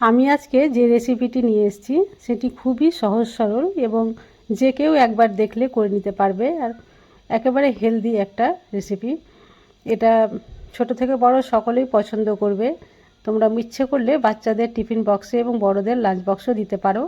আমি আজকে যে রেসিপিটি নিয়ে এসেছি, সেটি খুবই সহজ সরল এবং যে কেউ একবার দেখলে করে নিতে পারবে। আর একেবারে হেলদি একটা রেসিপি এটা ছোট থেকে বড় সকলেই পছন্দ করবে। তোমরা ইচ্ছে করলে বাচ্চাদের টিফিন বক্সে এবং বড়দের লাঞ্চ বক্সও দিতে পারো।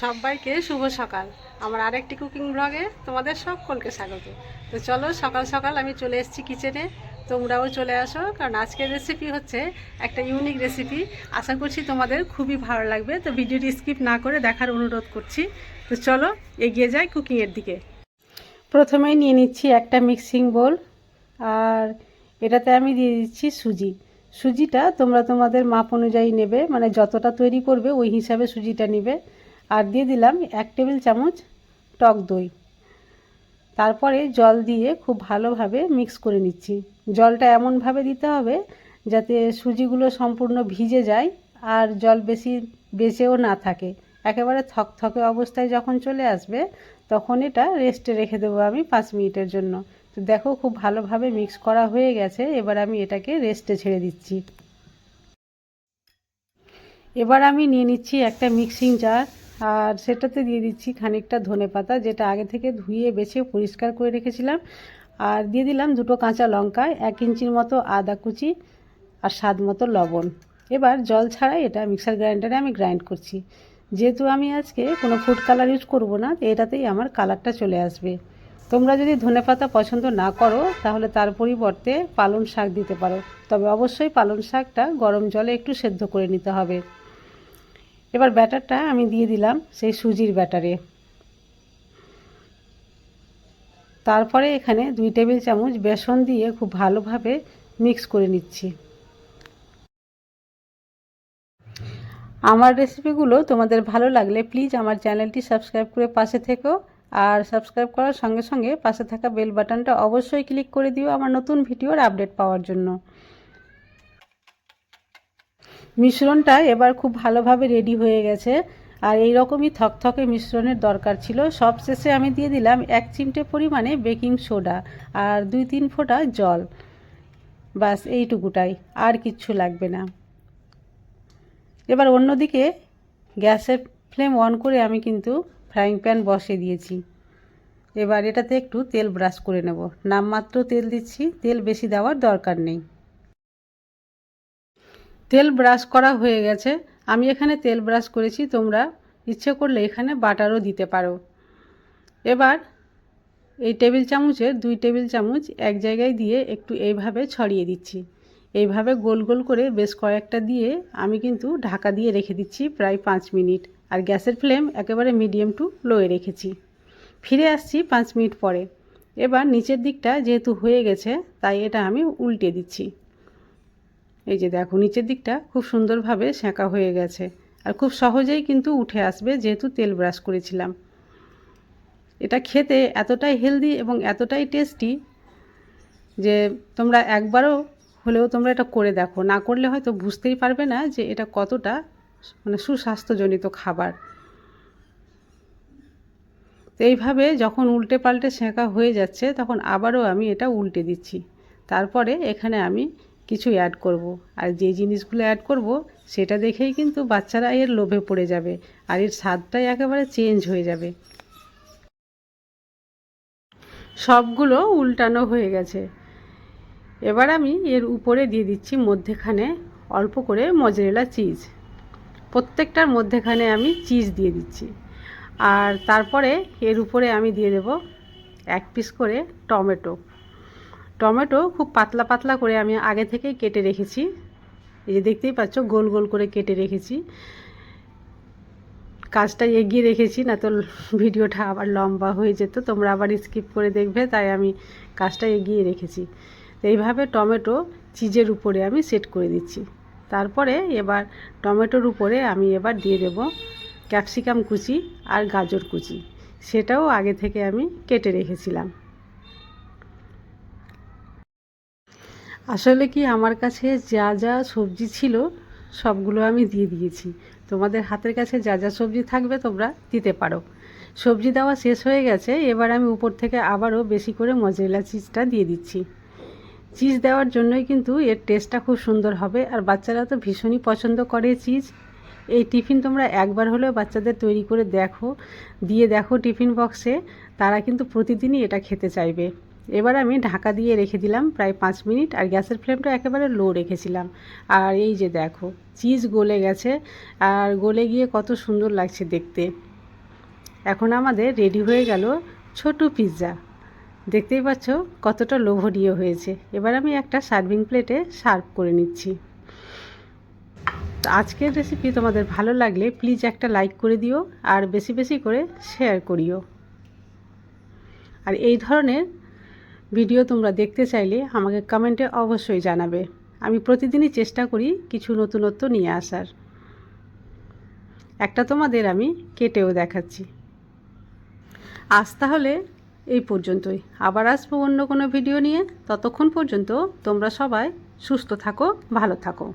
সবাইকে শুভ সকাল। আমার আরেকটি কুকিং ব্লগে তোমাদের সকলকে স্বাগত। তো চলো সকাল সকাল আমি চলে এসেছি কিচেনে তোমরাও চলে আসো, কারণ আজকের রেসিপি হচ্ছে একটা ইউনিক রেসিপি আশা করছি তোমাদের খুবই ভালো লাগবে, তো ভিডিওটি স্কিপ না করে দেখার অনুরোধ করছি। তো চলো এগিয়ে যাই কুকিংয়ের দিকে। প্রথমেই নিয়ে নিচ্ছি একটা মিক্সিং বোল আর এটাতে আমি দিয়ে দিচ্ছি সুজি। সুজিটা তোমরা তোমাদের মাপ অনুযায়ী নেবে মানে যতটা তৈরি করবে ওই হিসাবে সুজিটা নেবে। আর দিয়ে দিলাম এক টেবিল চামচ টক দই। তারপরে জল দিয়ে খুব ভালোভাবে মিক্স করে নিচ্ছি। জলটা এমনভাবে দিতে হবে যাতে সুজিগুলো সম্পূর্ণ ভিজে যায় আর জল বেশি বেঁচেও না থাকে। একেবারে থকথকে অবস্থায় যখন চলে আসবে, তখন এটা রেস্টে রেখে দেবো আমি পাঁচ মিনিটের জন্য। তো দেখো খুব ভালোভাবে মিক্স করা হয়ে গেছে, এবার আমি এটাকে রেস্টে ছেড়ে দিচ্ছি। এবার আমি নিয়ে নিচ্ছি একটা মিক্সিং জার আর সেটাতে দিয়ে দিচ্ছি খানিকটা ধনে পাতা, যেটা আগে থেকে ধুয়ে বেছে পরিষ্কার করে রেখেছিলাম। আর দিয়ে দিলাম দুটো কাঁচা লঙ্কা, এক ইঞ্চির মতো আদা কুচি আর স্বাদ মতো লবণ। এবার জল ছাড়াই এটা মিক্সার গ্রাইন্ডারে আমি গ্রাইন্ড করছি। যেহেতু আমি আজকে কোনো ফুড কালার ইউজ করব না এটাতেই আমার কালারটা চলে আসবে। তোমরা যদি ধনে পাতা পছন্দ না করো, তাহলে তার পরিবর্তে পালং শাক দিতে পারো। তবে অবশ্যই পালং শাকটা গরম জলে একটু সেদ্ধ করে নিতে হবে। এবার ব্যাটারটা আমি দিয়ে দিলাম সেই সুজির ব্যাটারে। তারপরে এখানে দুই টেবিল চামচ বেসন দিয়ে খুব ভালোভাবে মিক্স করে নিচ্ছি। আমার রেসিপিগুলো তোমাদের ভালো লাগলে প্লিজ আমার চ্যানেলটি সাবস্ক্রাইব করে পাশে থেকো আর সাবস্ক্রাইব করার সঙ্গে সঙ্গে পাশে থাকা বেল বাটনটা অবশ্যই ক্লিক করে দিও আমার নতুন ভিডিওর আপডেট পাওয়ার জন্য। মিশ্রণটা এবার খুব ভালোভাবে রেডি হয়ে গেছে। আর এই রকমই থকথকে মিশ্রণের দরকার ছিল। সব শেষে আমি দিয়ে দিলাম এক চিমটে পরিমাণে বেকিং সোডা আর দুই তিন ফোঁটা জল। বাস এইটুকুটাই, আর কিচ্ছু লাগবে না। এবার অন্যদিকে গ্যাসের ফ্লেম অন করে আমি কিন্তু ফ্রাইং প্যান বসিয়ে দিয়েছি। এবার এটাতে একটু তেল ব্রাশ করে নেব। নামমাত্র তেল দিচ্ছি, তেল বেশি দেওয়ার দরকার নেই। তেল ব্রাশ করা হয়ে গেছে। আমি এখানে তেল ব্রাশ করেছি, তোমরা ইচ্ছে করলে এখানে বাটারও দিতে পারো। এবার এই টেবিল চামচের দুই টেবিল চামচ এক জায়গায় দিয়ে একটু এইভাবে ছড়িয়ে দিচ্ছি। এইভাবে গোল গোল করে বেশ কয়েকটা দিয়ে আমি কিন্তু ঢাকা দিয়ে রেখে দিচ্ছি প্রায় পাঁচ মিনিট। আর গ্যাসের ফ্লেম একেবারে মিডিয়াম টু লোয়ে রেখেছি। ফিরে আসছি পাঁচ মিনিট পরে। এবার নিচের দিকটা যেহেতু হয়ে গেছে, তাই এটা আমি উল্টে দিচ্ছি। এই যে দেখো, নিচের দিকটা খুব সুন্দরভাবে সেঁকা হয়ে গেছে। আর খুব সহজেই কিন্তু উঠে আসবে, যেহেতু তেল ব্রাশ করেছিলাম। এটা খেতে এতটাই হেলদি এবং এতটাই টেস্টি যে তোমরা একবারও হলেও তোমরা এটা করে দেখো। না করলে হয়তো বুঝতেই পারবে না যে এটা কতটা মানে সুস্বাস্থ্যজনিত খাবার। তো এইভাবে যখন উল্টে পাল্টে সেঁকা হয়ে যাচ্ছে, তখন আবারও আমি এটা উল্টে দিচ্ছি। তারপরে এখানে আমি কিছু অ্যাড করব। আর যে জিনিসগুলো অ্যাড করব, সেটা দেখেই কিন্তু বাচ্চারা এর লোভে পড়ে যাবে আর এর স্বাদটাই একেবারে চেঞ্জ হয়ে যাবে। সবগুলো উল্টানো হয়ে গেছে। এবার আমি এর উপরে দিয়ে দিচ্ছি মধ্যেখানে অল্প করে মজরেলা চিজ প্রত্যেকটার মধ্যেখানে আমি চিজ দিয়ে দিচ্ছি। আর তারপরে এর উপরে আমি দিয়ে দেব এক পিস করে টমেটো। টমেটো খুব পাতলা পাতলা করে আমি আগে থেকেই কেটে রেখেছি। এই যে দেখতেই পাচ্ছ, গোল গোল করে কেটে রেখেছি। কাজটা এগিয়ে রেখেছি, না তো ভিডিওটা আবার লম্বা হয়ে যেত, তোমরা আবার স্কিপ করে দেখবে, তাই আমি কাজটা এগিয়ে রেখেছি। এইভাবে টমেটো চিজের উপরে আমি সেট করে দিচ্ছি। তারপরে এবার টমেটোর উপরে আমি এবার দিয়ে দেব ক্যাপসিকাম কুচি আর গাজর কুচি। সেটাও আগে থেকে আমি কেটে রেখেছিলাম। আসলে কি আমার কাছে যা যা সবজি ছিল, সবগুলো আমি দিয়ে দিয়েছি। তোমাদের হাতের কাছে যা যা সবজি থাকবে তোমরা দিতে পারো। সবজি দেওয়া শেষ হয়ে গেছে, এবার আমি উপর থেকে আবারও বেশি করে মজরেলা চিজটা দিয়ে দিচ্ছি। চিজ দেওয়ার জন্যই কিন্তু এর টেস্টটা খুব সুন্দর হবে, আর বাচ্চারা তো ভীষণই পছন্দ করে চিজ। এই টিফিন তোমরা একবার হলেও বাচ্চাদের তৈরি করে দেখো, দিয়ে দেখো টিফিন বক্সে, তারা কিন্তু প্রতিদিনই এটা খেতে চাইবে। এবার আমি ঢাকা দিয়ে রেখে দিলাম প্রায় পাঁচ মিনিট আর গ্যাসের ফ্লেমটা একেবারে লো রেখেছিলাম। আর এই যে দেখো, চিজ গলে গেছে আর গলে গিয়ে কত সুন্দর লাগছে দেখতে। এখন আমাদের রেডি হয়ে গেল ছোট পিৎজা। দেখতেই পাচ্ছ কতটা লোভনীয় হয়েছে। এবার আমি একটা সার্ভিং প্লেটে সার্ভ করে নিচ্ছি। আজকের রেসিপি তোমাদের ভালো লাগলে প্লিজ একটা লাইক করে দিও আর বেশি বেশি করে শেয়ার করিও। আর এই ধরনের ভিডিও তোমরা দেখতে চাইলে আমাকে কমেন্টে অবশ্যই জানাবে। আমি প্রতিদিনই চেষ্টা করি কিছু নতুনত্ব নিয়ে আসার। একটা তোমাদের আমি কেটেও দেখাচ্ছি। আজ তাহলে এই পর্যন্তই। আবার আসব অন্য কোনো ভিডিও নিয়ে। ততক্ষণ পর্যন্ত তোমরা সবাই সুস্থ থাকো, ভালো থাকো।